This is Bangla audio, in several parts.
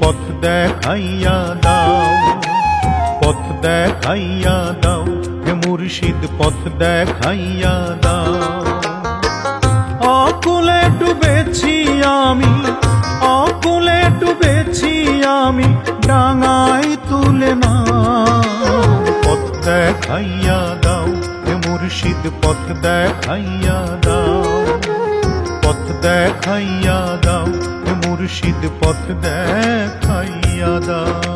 পথ দেখাইয়া দাও। পথ দেখাইয়া দাও, হে মুর্শিদ, পথ দেখাইয়া দাও। অকুলে ডুবেছি আমি, অকুলে ডুবেছি আমি, ডাঙায় তুলে না পথ দেখাইয়া দাও, হে মুর্শিদ, পথ দেখাইয়া দাও। দেখাইয়া দাও মুর্শিদ পথ দেখাইয়া দাও।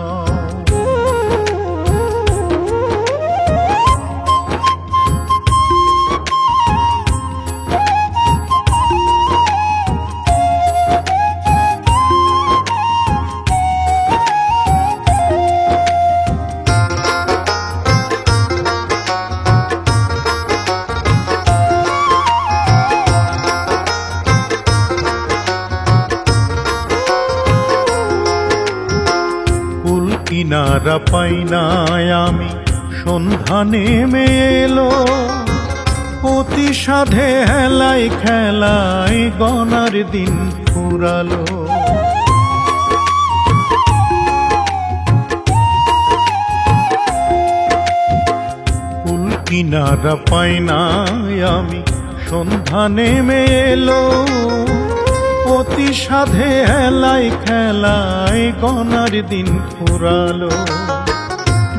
কিনারা পাই নাই আমি সন্ধ্যা নেমে এলো। অতি সাধে হেলাই খেলায় গনার দিন ফুরালো। কিনারা পাই নাই আমি সন্ধ্যা নেমে এলো। অতি সাধে হেলাই খেলায় গনার দিন ফুরালো।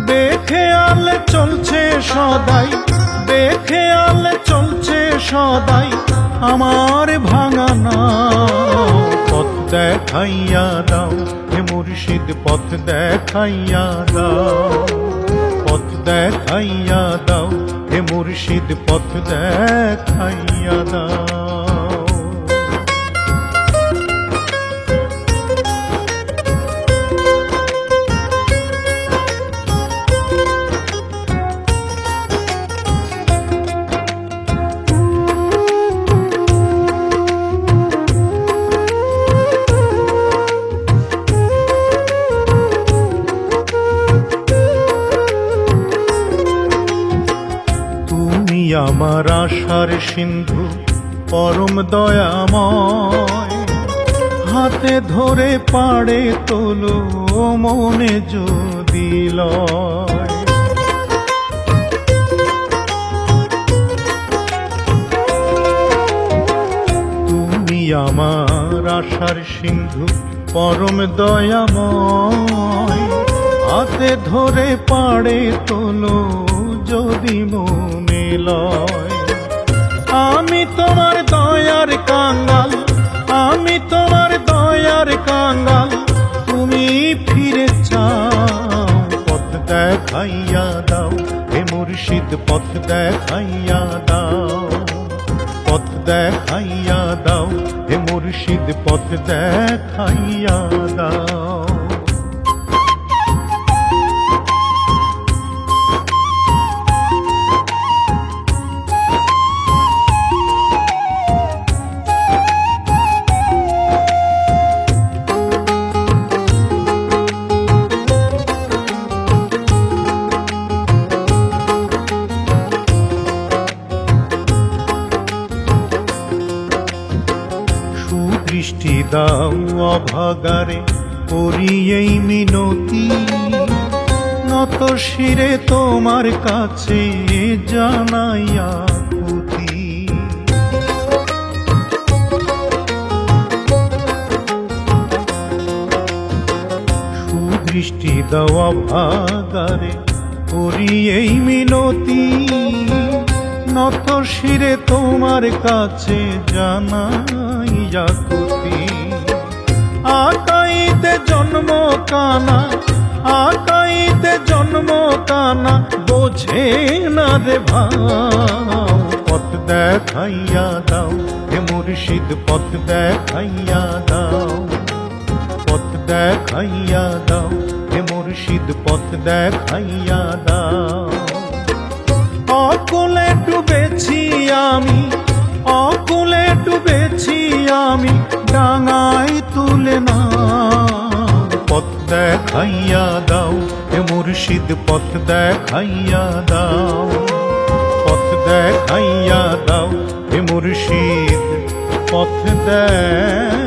দেখে আলে চলছে সদাই দেখে আলে চলছে সদাই আমার ভাঙানা পথ দেখাইয়া দাও, হে মুর্শিদ, পথ দেখাইয়া দাও। পথ দেখাইয়া দাও, হে মুর্শিদ, পথ দেখাইয়া দাও। আমার আশার সিন্ধু, পরম দয়াময়। হাতে ধরে পাড়ে তোলো মনে যদি লয়। তুমি আমার আশার সিন্ধু, পরম দয়াময়। হাতে ধরে পাড়ে তোলো যদি মনে লয়, আমি তোমার দয়ার কাঙ্গাল, আমি তোমার দয়ার কাঙ্গাল, তুমি ফিরে চাও, পথ দেখাইয়া দাও, হে মুর্শিদ, পথ দেখাইয়া দাও, পথ দেখাইয়া দাও, হে মুর্শিদ, পথ দেখাইয়া দাও। সুদৃষ্টি দাও অভাগারে করি এই মিনতি। নত শিরে তোমার কাছে জানাইয়া পুতি সুদৃষ্টি দাও অভাগারে করি এই মিনতি। নত শিরে তোমার কাছে জানাইয়া কানা, আকাইতে জন্ম কানা, বোঝে না রে ভাও, পথ দেখাইয়া দাও, হে মুর্শিদ, পথ দেখাইয়া দাও। পথ দেখাইয়া দাও, হে মুর্শিদ, পথ দেখাইয়া দাও। অকুলে ডুবেছি আমি, অকুলে ডুবেছি আমি, ডাঙায় তুলে না দেখাইয়া দাও হে মুর্শিদ পথ দেখাইয়া দাও। পথ দেখাইয়া দাও হে মুর্শিদ পথ দেখ